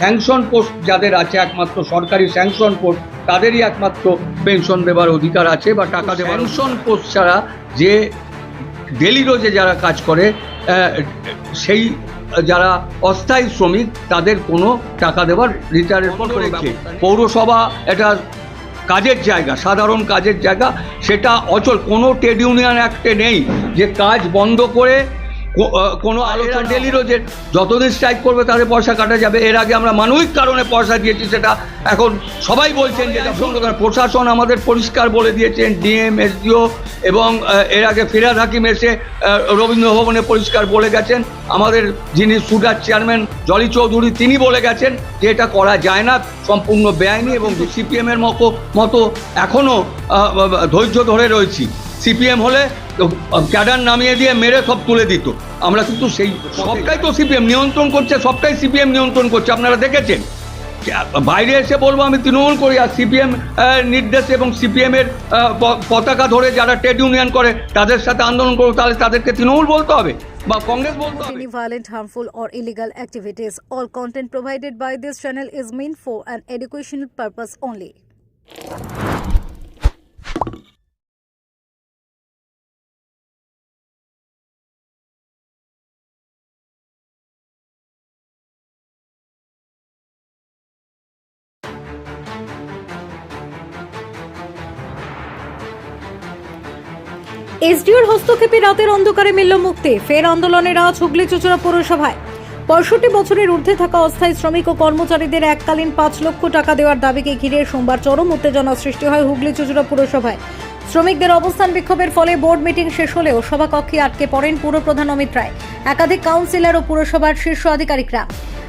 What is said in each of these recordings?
Sanction post যাদের আছে একমাত্র সরকারি স্যাংশন পোস্ট তাদেরই একমাত্র পেনশন দেবার অধিকার আছে বা টাকা দেবার স্যাংশন পোস্ট ছাড়া যে ডেলি রোজে যারা কাজ করে সেই যারা অস্থায়ী শ্রমিক তাদের কোনো টাকা দেওয়ার রিটায়ারের পর রেখে পৌরসভা এটা কাজের জায়গা সাধারণ কাজের জায়গা সেটা অচল। কোনো ট্রেড ইউনিয়ন অ্যাক্টে নেই যে কাজ বন্ধ করে কোনো আলোচনা ডেলি রোজের যতদিন স্ট্রাইক করবে তাদের পয়সা কাটা যাবে। এর আগে আমরা মানবিক কারণে পয়সা দিয়েছি সেটা এখন সবাই বলছেন যে প্রশাসন আমাদের পরিষ্কার বলে দিয়েছেন ডিএম এসডিও এবং এর আগে ফিরাদ হাকিম এসে রবীন্দ্র ভবনে পরিষ্কার বলে গেছেন। আমাদের যিনি সুগার চেয়ারম্যান জলি চৌধুরী তিনি বলে গেছেন যে এটা করা যায় না সম্পূর্ণ বেআইনি এবং সিপিএমের মতো মতো এখনও ধৈর্য ধরে রয়েছি। সিপিএম হলে ক্যাডার নামিয়ে দিয়ে মেরে সব তুলে দিত আমরা কিন্তু সেই সবটাই তো সিপিএম নিয়ন্ত্রণ করছে সবটাই সিপিএম নিয়ন্ত্রণ করছে আপনারা দেখেছেন বাইরে এসে বলব আমি তৃণমূল করি আর সিপিএম নির্দেশ এবং সিপিএম এর পতাকা ধরে যারা ট্রেড ইউনিয়ন করে তাদের সাথে আন্দোলন করব তাহলে তাদেরকে তৃণমূল বলতে হবে বা কংগ্রেস বলতে হবে Any violent, harmful, or illegal activities. All content provided by this channel is meant for an educational purpose only. এসডিওর হস্তক্ষেপে রাতের অন্ধকারে মিলল মুক্তি, ফের আন্দোলনের আজ হুগলি চুচুড়া পৌরসভায়। পঁয়ষট্টি বছরের ঊর্ধ্বে থাকা অস্থায়ী শ্রমিক ও কর্মচারীদের এককালীন পাঁচ লক্ষ টাকা দেওয়ার দাবিকে ঘিরে সোমবার চরম উত্তেজনা সৃষ্টি হয় হুগলি চুচুড়া পুরসভায়। শ্রমিকদের অবস্থান বিক্ষোভের ফলে বোর্ড মিটিং শেষ হলেও সভাকক্ষে আটকে পড়েন পুরপ্রধান অমিত রায়, একাধিক কাউন্সিলর ও পুরসভার শীর্ষ আধিকারিকরা।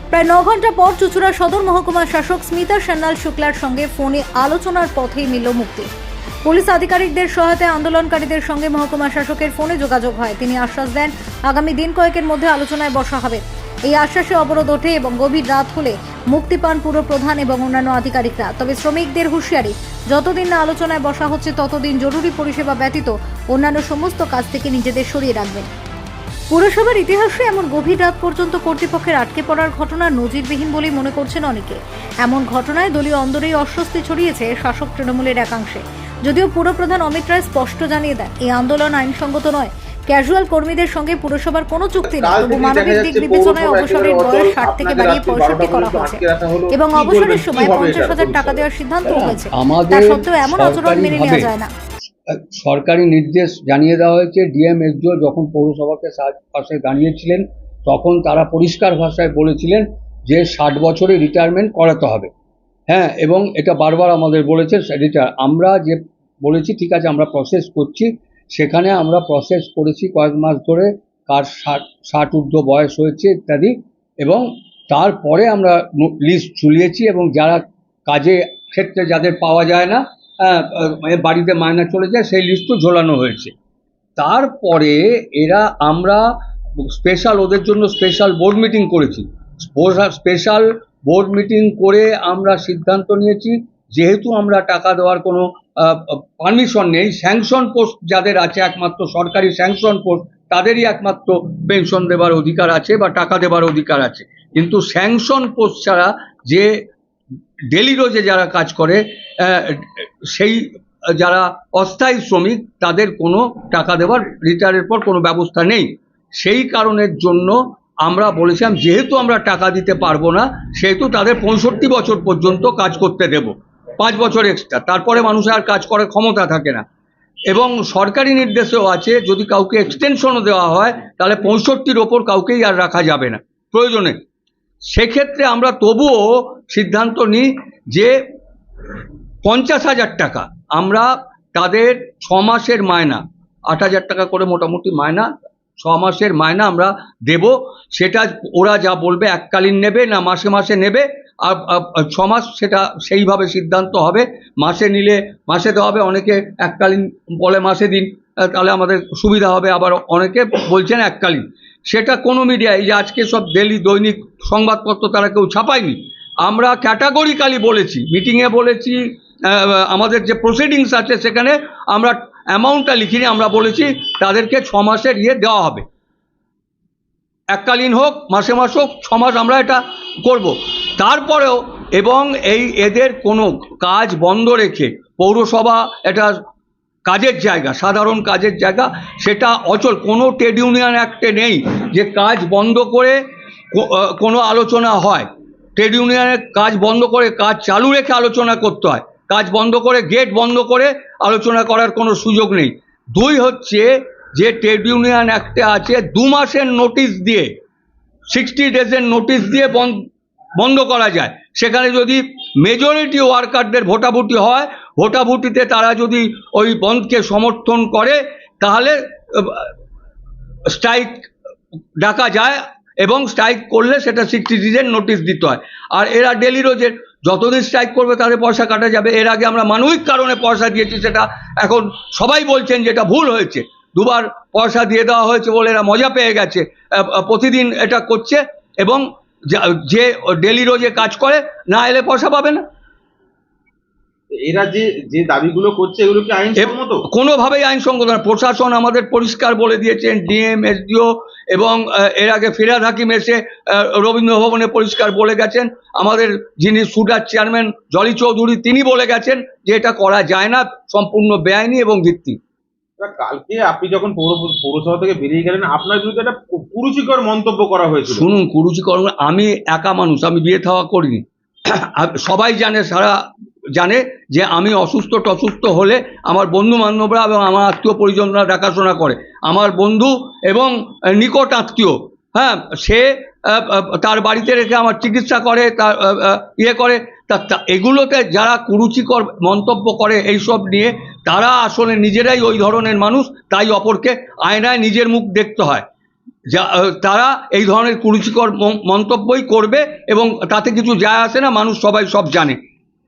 প্রায় ন ঘণ্টা পর চুচুড়া সদর মহকুমা শাসক স্মিতা সান্যাল শুক্লার সঙ্গে ফোনে আলোচনার পথেই মিলল মুক্তি। পুলিশ আধিকারিকদের সহায়তায় আন্দোলনকারীদের সঙ্গে মহকুমা শাসকের ফোনে যোগাযোগ হয়। তিনি আশ্বাস দেন, আগামী দিন কয়েকের মধ্যে আলোচনায় বসা হবে। এই আশ্বাসে অবরোধ ওঠে এবং গভীর রাত হলে মুক্তি পান পুরো প্রধান এবং অন্যান্য আধিকারিকরা। তবে শ্রমিকদের হুঁশিয়ারি, যতদিন না আলোচনায় বসা হচ্ছে, ততদিন জরুরি পরিষেবা ব্যতীত অন্যান্য সমস্ত কাজ থেকে নিজেদের সরিয়ে রাখবেন। পুরসভার ইতিহাসে এমন গভীর রাত পর্যন্ত কর্তৃপক্ষের আটকে পড়ার ঘটনা নজিরবিহীন বলেই মনে করছেন অনেকে। এমন ঘটনায় দলীয় অন্দরেই অস্বস্তি ছড়িয়েছে শাসক তৃণমূলের একাংশে। যদিও পুরপ্রধান অমিত রায় স্পষ্ট জানিয়ে দেন এই আন্দোলন আইনসঙ্গত নয়। ক্যাজুয়াল কর্মীদের সঙ্গে পুরসভার কোনো চুক্তি নেই তবু মানবিক দিক বিবেচনায় অবসরের বয়স ষাট থেকে বাড়িয়ে পঁয়ষট্টি করা হয়েছে এবং অবসরের সময় পঞ্চাশ হাজার টাকা দেওয়ার সিদ্ধান্ত হয়েছে। আমাদের তা সত্ত্বেও এমন আচরণ মেনে নেওয়া যায় না। সরকারি নির্দেশ জানিয়ে দেওয়া হয়েছে। ডিএম এসডিও যখন পৌরসভাকে পাশে দাঁড়িয়েছিলেন তখন তারা পরিষ্কার ভাষায় বলেছিলেন যে ষাট বছরে রিটায়ারমেন্ট করাতে হবে। হ্যাঁ এবং এটা বারবার আমাদের বলেছে রিটায়ার আমরা যে বলেছি ঠিক আছে আমরা প্রসেস করছি সেখানে আমরা প্রসেস করেছি কয়েক মাস ধরে কার ষাট ষাট ঊর্ধ্ব বয়স হয়েছে ইত্যাদি এবং তারপরে আমরা লিস্ট ঝুলিয়েছি এবং যারা কাজে ক্ষেত্রে যাদের পাওয়া যায় না আহ, বাড়িতে মায়না চলে যায় সেই লিস্টও ঝোলানো হয়েছে। তারপরে এরা আমরা স্পেশাল ওদের জন্য স্পেশাল বোর্ড মিটিং করেছি। স্পেশাল বোর্ড মিটিং করে আমরা সিদ্ধান্ত নিয়েছি। যেহেতু আমরা টাকা দেওয়ার কোনো পারমিশন নেই স্যাংশন পোস্ট যাদের আছে, একমাত্র সরকারি স্যাংশন পোস্ট তাদেরই একমাত্র পেনশন দেবার অধিকার আছে বা টাকা দেবার অধিকার আছে। কিন্তু স্যাংশন পোস্ট ছাড়া যে ডেলি রোজে যারা কাজ করে সেই, যারা অস্থায়ী শ্রমিক, তাদের কোনো টাকা দেওয়ার রিটায়ারের পর কোনো ব্যবস্থা নেই। সেই কারণের জন্য আমরা বলেছিলাম, যেহেতু আমরা টাকা দিতে পারব না, সেহেতু তাদের পঁয়ষট্টি বছর পর্যন্ত কাজ করতে দেব। পাঁচ বছর এক্সট্রা তারপরে মানুষের আর কাজ করার ক্ষমতা থাকে না। এবং সরকারি নির্দেশেও আছে, যদি কাউকে এক্সটেনশনও দেওয়া হয়, তাহলে পঁয়ষট্টির ওপর কাউকেই আর রাখা যাবে না। প্রয়োজনে। সেক্ষেত্রে আমরা তবুও সিদ্ধান্ত নিই যে পঞ্চাশ হাজার টাকা আমরা তাদের ছ মাসের মায়না, আট হাজার টাকা করে মোটামুটি মায়না ছ মাসের মায়না আমরা দেব। সেটা ওরা যা বলবে এককালীন নেবে না মাসে মাসে নেবে। আর ছ মাস সেটা সেইভাবে সিদ্ধান্ত হবে। মাসে নিলে মাসে দেওয়া হবে, অনেকে এককালীন বলে মাসে দিন। তাহলে আমাদের সুবিধা হবে। আবার অনেকে বলছেন এককালীন। সেটা কোনো মিডিয়া, এই যে আজকে সব ডেলি দৈনিক সংবাদপত্র তারা কেউ ছাপায়নি। আমরা ক্যাটাগরিক্যালি বলেছি মিটিংয়ে বলেছি আমাদের যে প্রসিডিংস আছে সেখানে আমরা অ্যামাউন্টটা লিখিনি, আমরা বলেছি তাদেরকে ছ মাসের ইয়ে দেওয়া হবে। এককালীন হোক, মাসে মাস হোক, ছ মাস আমরা এটা করব। তারপরেও এবং এই এদের কোনো কাজ বন্ধ রেখে পৌরসভা এটা কাজের জায়গা, সাধারণ কাজের জায়গা, সেটা অচল। কোনো ট্রেড ইউনিয়ন অ্যাক্টে নেই যে কাজ বন্ধ করে কোনো আলোচনা হয়। ট্রেড ইউনিয়নের কাজ বন্ধ করে কাজ চালু রেখে আলোচনা করতে হয়। কাজ বন্ধ করে গেট বন্ধ করে আলোচনা করার কোনো সুযোগ নেই। দুই হচ্ছে যে ট্রেড ইউনিয়ন অ্যাক্টে আছে, দু মাসের নোটিশ দিয়ে সিক্সটি ডেজের নোটিশ দিয়ে বন্ধ করা যায়। সেখানে যদি মেজরিটি ওয়ার্কারদের ভোটাভুটি হয়, ভোটাভুটিতে তারা যদি ওই বন্ধকে সমর্থন করে, তাহলে স্ট্রাইক ডাকা যায় এবং স্ট্রাইক করলে সেটা সিক্সটি ডেজের নোটিশ দিতে হয়। আর এরা ডেলি রোজের যতদিন স্ট্রাইক করবে তাদের পয়সা কাটা যাবে। এর আগে আমরা মানবিক কারণে পয়সা দিয়েছি, সেটা এখন সবাই বলছেন যে এটা ভুল হয়েছে। দুবার পয়সা দিয়ে দেওয়া হয়েছে বলে এরা মজা পেয়ে গেছে। প্রতিদিন এটা করছে এবং যে ডেলি রোজে কাজ করে, না এলে পয়সা পাবে না। এরা যে যে দাবিগুলো করছে এগুলো কি আইনসম্মত? কোনোভাবেই আইনসঙ্গত না প্রশাসন আমাদের পরিষ্কার বলে দিয়েছেন ডিএম এসডিও এবং এর আগে ফিরাদ হাকিম এসে রবীন্দ্র ভবনে পরিষ্কার বলে গেছেন। আমাদের যিনি সুডার চেয়ারম্যান জলি চৌধুরী তিনি বলে গেছেন যে এটা করা যায় না সম্পূর্ণ বেআইনি এবং ভিত্তি। কালকে আপনি যখন পৌর পৌরসভা থেকে বেরিয়ে গেলেন আপনার বিরুদ্ধে একটা কুরুচিকর মন্তব্য করা হয়েছে শুনুন কুরুচিকর আমি একা মানুষ আমি বিয়ে থাওয়া করিনি। সবাই জানে সারা জানে যে আমি অসুস্থ, টসুস্থ হলে আমার বন্ধু বান্ধবরা এবং আমার আত্মীয় পরিজনরা দেখাশোনা করে। আমার বন্ধু এবং নিকট আত্মীয় হ্যাঁ সে তার বাড়িতে রেখে আমার চিকিৎসা করে, তার ইয়ে করে। তা এগুলোতে যারা কুরুচিকর মন্তব্য করে এইসব নিয়ে, তারা আসলে নিজেরাই ওই ধরনের মানুষ, তাই অপরকে আয়নায় নিজের মুখ দেখতে হয়। যা তারা এই ধরনের কুরুচিকর মন্তব্যই করবে এবং তাতে কিছু যায় আসে না, মানুষ সবাই সব জানে।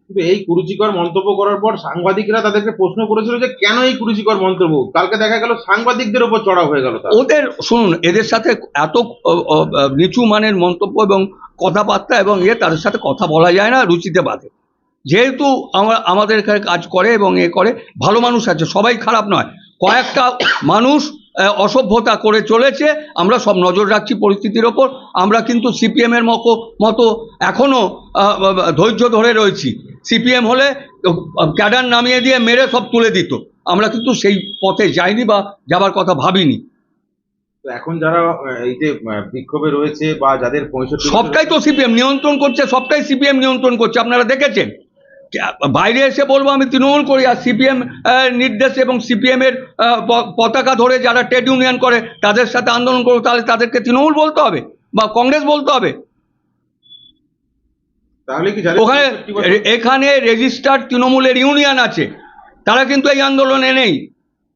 কিন্তু এই কুরুচিকর মন্তব্য করার পর সাংবাদিকরা তাদেরকে প্রশ্ন করেছিল যে কেন এই কুরুচিকর মন্তব্য? কালকে দেখা গেল সাংবাদিকদের উপর চড়া হয়ে গেল ওদের, শুনুন, এদের সাথে এত নিচু মানের মন্তব্য এবং কথাবার্তা এবং ইয়ে তাদের সাথে কথা বলা যায় না, রুচিতে বাধে। যেহেতু আমরা, আমাদের এখানে কাজ করে এবং এ করে, ভালো মানুষ আছে, সবাই খারাপ নয়। কয়েকটা মানুষ অসভ্যতা করে চলেছে আমরা সব নজর রাখছি পরিস্থিতির ওপর আমরা কিন্তু সিপিএমের মতো মতো এখনও ধৈর্য ধরে রয়েছি। সিপিএম হলে ক্যাডার নামিয়ে দিয়ে মেরে সব তুলে দিত। আমরা কিন্তু সেই পথে যাইনি বা যাবার কথা ভাবিনি। তো এখন যারা এই যে বিক্ষোভে রয়েছে বা যাদের সবটাই তো সিপিএম নিয়ন্ত্রণ করছে সবটাই সিপিএম নিয়ন্ত্রণ করছে আপনারা দেখেছেন? বাইরে এসে বলব আমি তৃণমূল করি আর সিপিএম নির্দেশ এবং সিপিএম এর পতাকা ধরে যারা ট্রেড ইউনিয়ন করে তাদের সাথে আন্দোলন করব তাহলে তাদেরকে তৃণমূল বলতে হবে বা কংগ্রেস বলতে হবে। ওখানে 65 বছর- এ- এখানে রেজিস্টার্ড তৃণমূলের ইউনিয়ন আছে তারা কিন্তু এই আন্দোলনে নেই।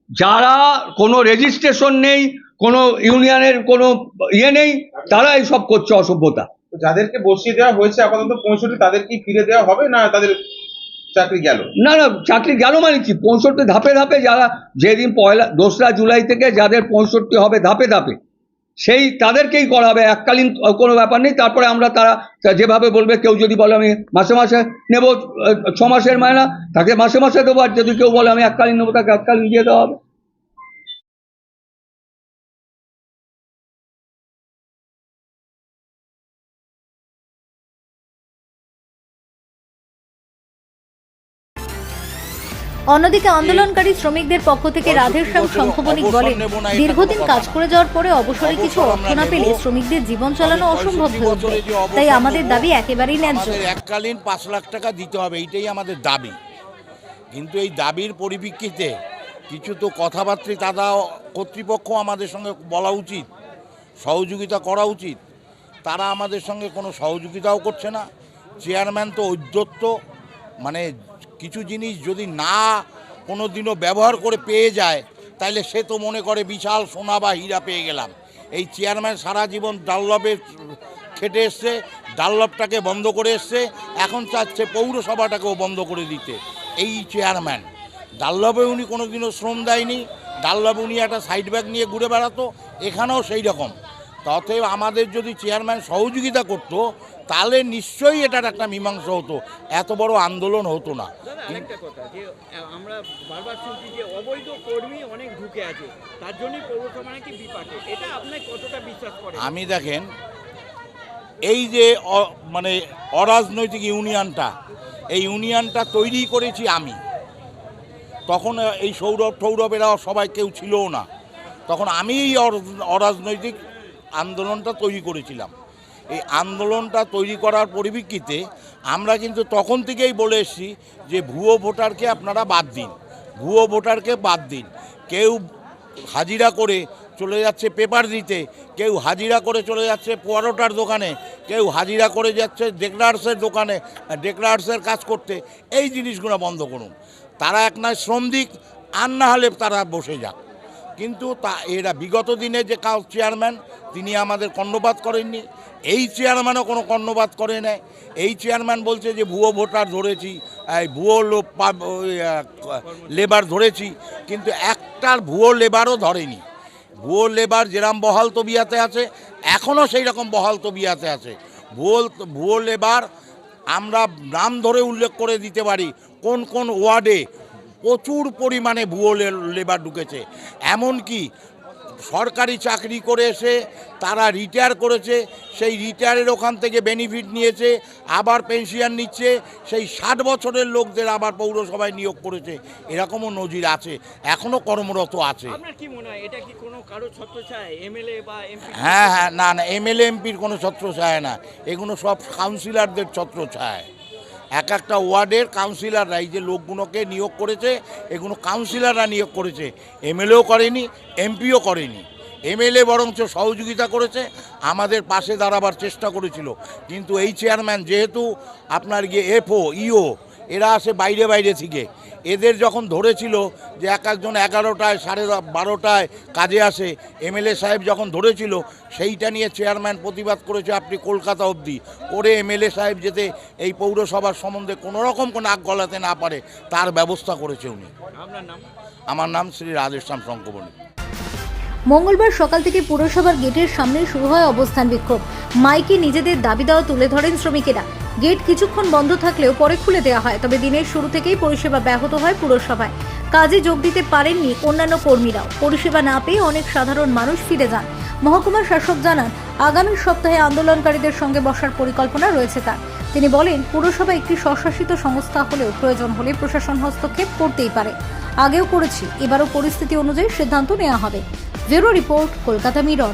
যারা কোনো রেজিস্ট্রেশন নেই কোনো ইউনিয়নের কোনো ইয়ে নেই তারা এই সব করছে অসভ্যতা। যাদেরকে বসিয়ে দেওয়া হয়েছে আপাতত পঁয়ষট্টি তাদের কি ফিরে দেওয়া হবে না তাদের চাকরি গেল। না না, চাকরি গেল মানে কি? পঁয়ষট্টি ধাপে ধাপে যারা যেদিন পয়লা, দোসরা জুলাই থেকে যাদের পঁয়ষট্টি হবে ধাপে ধাপে, সেই তাদেরকেই করা হবে এককালীন কোনো ব্যাপার নেই। তারপরে আমরা তারা যেভাবে বলবে, কেউ যদি বলে আমি মাসে মাসে নেব ছ মাসের মায়না তাকে মাসে মাসে দেবো, আর যদি কেউ বলে আমি এককালীন নেব, তাকে এককালীন দিয়ে দেওয়া হবে। অন্যদিকে আন্দোলনকারী শ্রমিকদের পক্ষ থেকে রাধেশ্যাম শঙ্খবণিক বলেন দীর্ঘদিন কাজ করে যাওয়ার পরে অবসরে কিছু অর্থ না পেলে শ্রমিকদের জীবন চালানো অসম্ভব হয়ে তাই আমাদের দাবি একেবারেই ন্যায্য। এককালীন পাঁচ লাখ টাকা দিতে হবে এইটাই আমাদের দাবি। কিন্তু এই দাবির পরিপ্রেক্ষিতে কিছু তো কথাবার্তা দাদা কর্তৃপক্ষ আমাদের সঙ্গে বলা উচিত সহযোগিতা করা উচিত। তারা আমাদের সঙ্গে কোনো সহযোগিতাও করছে না। চেয়ারম্যান তো ঔদ্ধত্য মানে কিছু জিনিস যদি না কোনো দিনও ব্যবহার করে পেয়ে যায় তাহলে সে তো মনে করে বিশাল সোনা বা হীরা পেয়ে গেলাম। এই চেয়ারম্যান সারা জীবন ডাল্লবের খেটে এসছে ডাল্লবটাকে বন্ধ করে এসছে, এখন চাচ্ছে পৌরসভাটাকেও বন্ধ করে দিতে। এই চেয়ারম্যান ডাল্লবে উনি কোনো দিনও শ্রম দেয়নি ডাল্লবে উনি একটা সাইড ব্যাগ নিয়ে ঘুরে বেড়াতো, এখানেও সেই রকম। অতএব আমাদের যদি চেয়ারম্যান সহযোগিতা করতো তাহলে নিশ্চয়ই এটার একটা মীমাংসা হতো। এত বড় আন্দোলন হতো না। আরেকটা কথা যে আমরা বারবার শুনছি যে অবৈধ কর্মী অনেক ঢুকে আছে তার জন্যই পৌরসভা নাকি বিপাকে। এটা আপনি কতটা বিশ্বাস করেন আমি দেখেন এই যে মানে অরাজনৈতিক ইউনিয়নটা এই ইউনিয়নটা তৈরি করেছি আমি। তখন এই সৌরভ সৌরভেরা সবাই কেউ ছিলও না। তখন আমি এই অরাজনৈতিক আন্দোলনটা তৈরি করেছিলাম। এই আন্দোলনটা তৈরি করার পরিপ্রেক্ষিতে আমরা কিন্তু তখন থেকেই বলে এসেছি যে ভুয়ো ভোটারকে আপনারা বাদ দিন, ভুয়ো ভোটারকে বাদ দিন। কেউ হাজিরা করে চলে যাচ্ছে পেপার দিতে, কেউ হাজিরা করে চলে যাচ্ছে পরোটার দোকানে, কেউ হাজিরা করে যাচ্ছে ডেকলার্সের দোকানে, ডেকলার্সের কাজ করতে। এই জিনিসগুলো বন্ধ করুন। তারা এক নয় শ্রম দিক আর না হলে তারা বসে যাক। কিন্তু তা এরা বিগত দিনে যে কাউ চেয়ারম্যান, তিনি আমাদের কর্ণপাত করেননি। এই চেয়ারম্যানও কোনো কর্ণপাত করে নেয় এই চেয়ারম্যান বলছে যে, ভুয়ো ভোটার ধরেছি ভুয়ো লেবার ধরেছি। কিন্তু একটার ভুয়ো লেবারও ধরেনি। ভুয়ো লেবার যেরাম বহাল তবিয়াতে আছে, এখনও সেই রকম বহাল তবিয়াতে আছে। ভুয়ো ভুয়ো লেবার আমরা নাম ধরে উল্লেখ করে দিতে পারি, কোন কোন ওয়ার্ডে প্রচুর পরিমাণে ভুয়ো লেবার ঢুকেছে। এমনকি সরকারি চাকরি করে এসে তারা রিটায়ার করেছে সেই রিটায়ারের ওখান থেকে বেনিফিট নিয়েছে আবার পেনশন নিচ্ছে সেই ষাট বছরের লোকদের আবার পৌরসভায় নিয়োগ করেছে। এরকমও নজির আছে এখনও কর্মরত আছে। মনে হয় চায় হ্যাঁ হ্যাঁ না না এমএলএ এমপির কোনো ছত্র ছায় না। এগুলো সব কাউন্সিলরদের ছত্র ছায় এক একটা ওয়ার্ডের কাউন্সিলাররা, এই যে লোকগুলোকে নিয়োগ করেছে, এগুলো কাউন্সিলাররা নিয়োগ করেছে। এমএলএও করেনি, এমপিও করেনি। এমএলএ বরঞ্চ সহযোগিতা করেছে, আমাদের পাশে দাঁড়াবার চেষ্টা করেছিল। কিন্তু এই চেয়ারম্যান যেহেতু আপনার গিয়ে এফও, ইও, এরা আসে বাইরে বাইরে থেকে। এদের যখন ধরেছিল যে এক একজন এগারোটায় সাড়ে বারোটায় কাজে আসে এমএলএ সাহেব যখন ধরেছিল সেইটা নিয়ে চেয়ারম্যান প্রতিবাদ করেছে আপনি কলকাতা অবধি। করে এমএলএ সাহেব যেতে এই পৌরসভার সম্বন্ধে কোনো রকম কোনো আগ গলাতে না পারে তার ব্যবস্থা করেছে উনি। আমার নাম শ্রী রাধেশ্যাম শঙ্কবণী মঙ্গলবার সকাল থেকে পুরসভার গেটের সামনে শুরু হয় অবস্থান বিক্ষোভ। মাইকে নিজেদের দাবি দেওয়া তুলে ধরেন শ্রমিকেরা। গেট কিছুক্ষণ বন্ধ থাকলেও পরে খুলে দেওয়া হয়, তবে দিনের শুরু থেকেই পরিষেবা ব্যাহত হয় পুরসভায়। কাজে যোগ দিতে পারেননি অন্যান্য কর্মীরাও। পরিষেবা না পেয়ে অনেক সাধারণ মানুষ ফিরে যান। মহকুমার শাসক জানান, আগামী সপ্তাহে আন্দোলনকারীদের সঙ্গে বসার পরিকল্পনা রয়েছে তার। তিনি বলেন, পুরসভা একটি স্বশাসিত সংস্থা হলেও প্রয়োজন হলে প্রশাসন হস্তক্ষেপ করতেই পারে। আগেও করেছি, এবারও পরিস্থিতি অনুযায়ী সিদ্ধান্ত নেওয়া হবে। Bureau report, Kolkata Mirror.